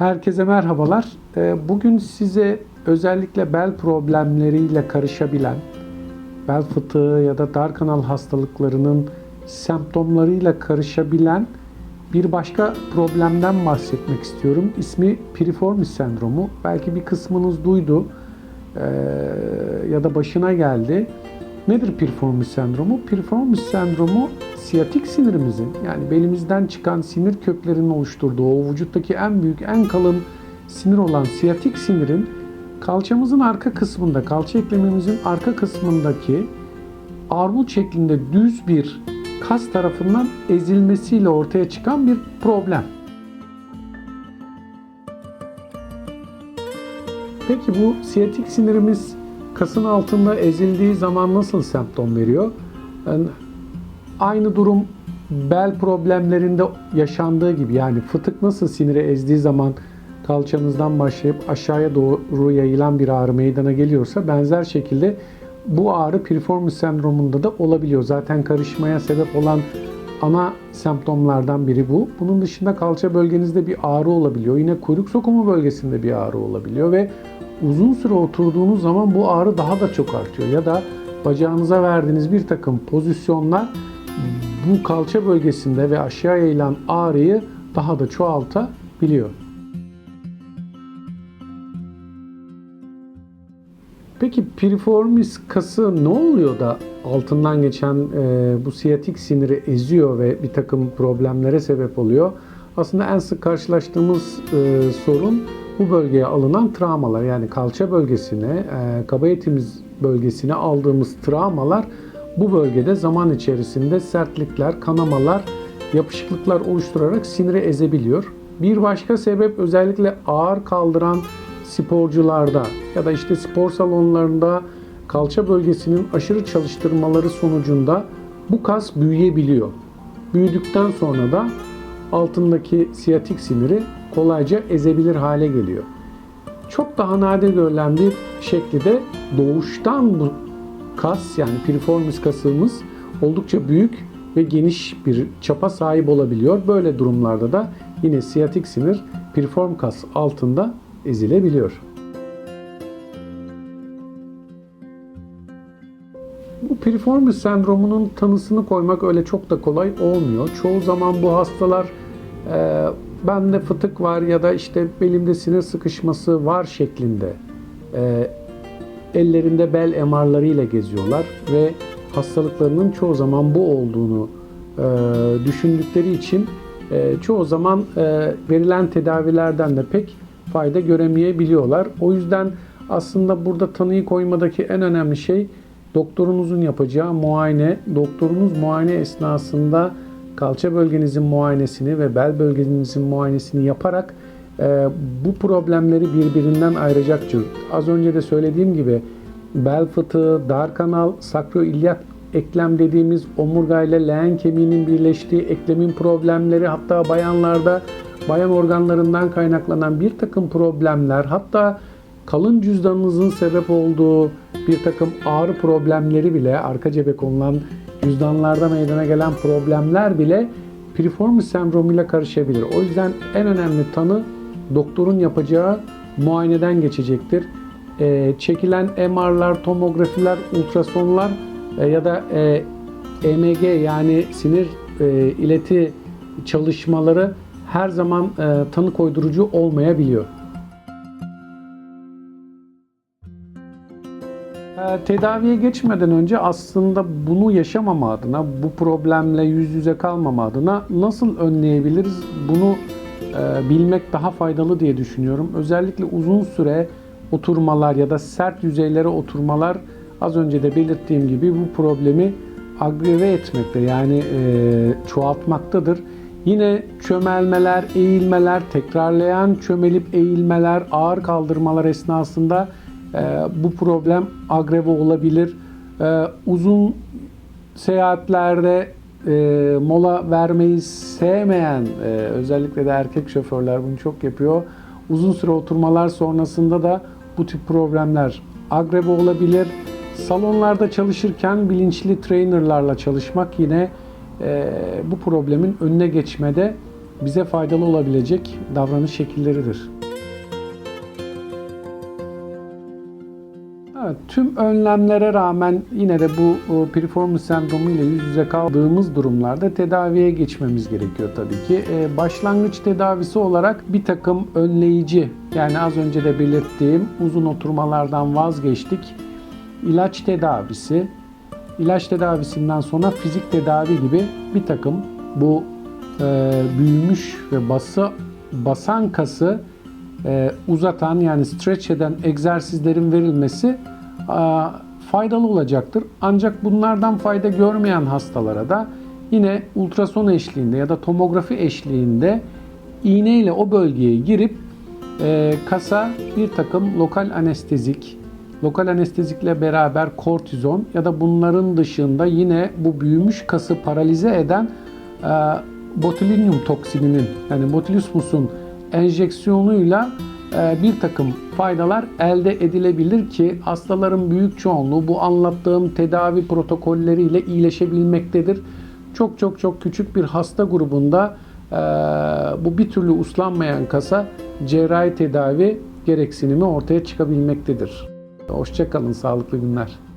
Herkese merhabalar. Ee, Bugün size özellikle bel problemleriyle karışabilen, bel fıtığı ya da dar kanal hastalıklarının semptomlarıyla karışabilen bir başka problemden bahsetmek istiyorum. İsmi piriformis sendromu. Belki bir kısmınız duydu ee, ya da başına geldi. Nedir piriformis sendromu? Piriformis sendromu siyatik sinirimizin yani belimizden çıkan sinir köklerinin oluşturduğu o vücuttaki en büyük en kalın sinir olan siyatik sinirin kalçamızın arka kısmında, kalça eklemimizin arka kısmındaki armut şeklinde düz bir kas tarafından ezilmesiyle ortaya çıkan bir problem. Peki bu siyatik sinirimiz kasın altında ezildiği zaman nasıl semptom veriyor? Yani aynı durum bel problemlerinde yaşandığı gibi yani fıtık nasıl siniri ezdiği zaman kalçanızdan başlayıp aşağıya doğru yayılan bir ağrı meydana geliyorsa benzer şekilde bu ağrı piriformis sendromunda da olabiliyor. Zaten karışmaya sebep olan ana semptomlardan biri bu. Bunun dışında kalça bölgenizde bir ağrı olabiliyor. Yine kuyruk sokumu bölgesinde bir ağrı olabiliyor ve uzun süre oturduğunuz zaman bu ağrı daha da çok artıyor. Ya da bacağınıza verdiğiniz bir takım pozisyonlar bu kalça bölgesinde ve aşağı yayılan ağrıyı daha da çoğaltabiliyor. Peki piriformis kası ne oluyor da altından geçen e, bu siyatik siniri eziyor ve bir takım problemlere sebep oluyor? Aslında en sık karşılaştığımız e, sorun bu bölgeye alınan travmalar. Yani kalça bölgesine, e, kaba etimiz bölgesine aldığımız travmalar bu bölgede zaman içerisinde sertlikler, kanamalar, yapışıklıklar oluşturarak siniri ezebiliyor. Bir başka sebep özellikle ağır kaldıran sporcularda ya da işte spor salonlarında kalça bölgesinin aşırı çalıştırmaları sonucunda bu kas büyüyebiliyor. Büyüdükten sonra da altındaki siyatik siniri kolayca ezebilir hale geliyor. Çok daha nadir görülen bir şekli de doğuştan bu kas yani piriformis kasımız oldukça büyük ve geniş bir çapa sahip olabiliyor. Böyle durumlarda da yine siyatik sinir piriform kas altında ezilebiliyor. Bu piriformis sendromunun tanısını koymak öyle çok da kolay olmuyor. Çoğu zaman bu hastalar e, bende fıtık var ya da işte belimde sinir sıkışması var şeklinde e, ellerinde bel MR'larıyla geziyorlar ve hastalıklarının çoğu zaman bu olduğunu e, düşündükleri için e, çoğu zaman e, verilen tedavilerden de pek fayda göremeyebiliyorlar. O yüzden aslında burada tanıyı koymadaki en önemli şey doktorunuzun yapacağı muayene. Doktorunuz muayene esnasında kalça bölgenizin muayenesini ve bel bölgenizin muayenesini yaparak bu problemleri birbirinden ayıracaktır. Az önce de söylediğim gibi bel fıtığı, dar kanal, sakroiliyak eklem dediğimiz omurga ile leğen kemiğinin birleştiği eklemin problemleri hatta bayanlarda bayan organlarından kaynaklanan bir takım problemler hatta kalın cüzdanınızın sebep olduğu bir takım ağrı problemleri bile arka cebe konulan cüzdanlarda meydana gelen problemler bile piriformis sendromuyla karışabilir. O yüzden en önemli tanı doktorun yapacağı muayeneden geçecektir. E, çekilen MR'lar, tomografiler, ultrasonlar e, ya da e, EMG yani sinir e, ileti çalışmaları her zaman e, tanı koydurucu olmayabiliyor. E, Tedaviye geçmeden önce aslında bunu yaşamama adına, bu problemle yüz yüze kalmama adına nasıl önleyebiliriz bunu e, bilmek daha faydalı diye düşünüyorum. Özellikle uzun süre oturmalar ya da sert yüzeylere oturmalar az önce de belirttiğim gibi bu problemi agreve etmekte yani e, çoğaltmaktadır. Yine çömelmeler, eğilmeler, tekrarlayan çömelip eğilmeler, ağır kaldırmalar esnasında e, bu problem agreve olabilir. E, uzun seyahatlerde e, mola vermeyi sevmeyen, e, özellikle de erkek şoförler bunu çok yapıyor. Uzun süre oturmalar sonrasında da bu tip problemler agreve olabilir. Salonlarda çalışırken bilinçli trainerlarla çalışmak yine e, bu problemin önüne geçmede bize faydalı olabilecek davranış şekilleridir. Evet, tüm önlemlere rağmen yine de bu piriformis sendromu ile yüz yüze kaldığımız durumlarda tedaviye geçmemiz gerekiyor tabii ki. Ee, başlangıç tedavisi olarak bir takım önleyici yani az önce de belirttiğim uzun oturmalardan vazgeçtik. İlaç tedavisi, ilaç tedavisinden sonra fizik tedavi gibi bir takım bu e, büyümüş ve bası basan kası e, uzatan yani stretch eden egzersizlerin verilmesi faydalı olacaktır. Ancak bunlardan fayda görmeyen hastalara da yine ultrason eşliğinde ya da tomografi eşliğinde iğneyle o bölgeye girip e, kasa bir takım lokal anestezik, lokal anestezikle beraber kortizon ya da bunların dışında yine bu büyümüş kası paralize eden e, botulinum toksininin yani botulismusun enjeksiyonuyla bir takım faydalar elde edilebilir ki hastaların büyük çoğunluğu bu anlattığım tedavi protokolleriyle iyileşebilmektedir. Çok çok çok küçük bir hasta grubunda e, bu bir türlü uslanmayan kasa cerrahi tedavi gereksinimi ortaya çıkabilmektedir. Hoşçakalın, sağlıklı günler.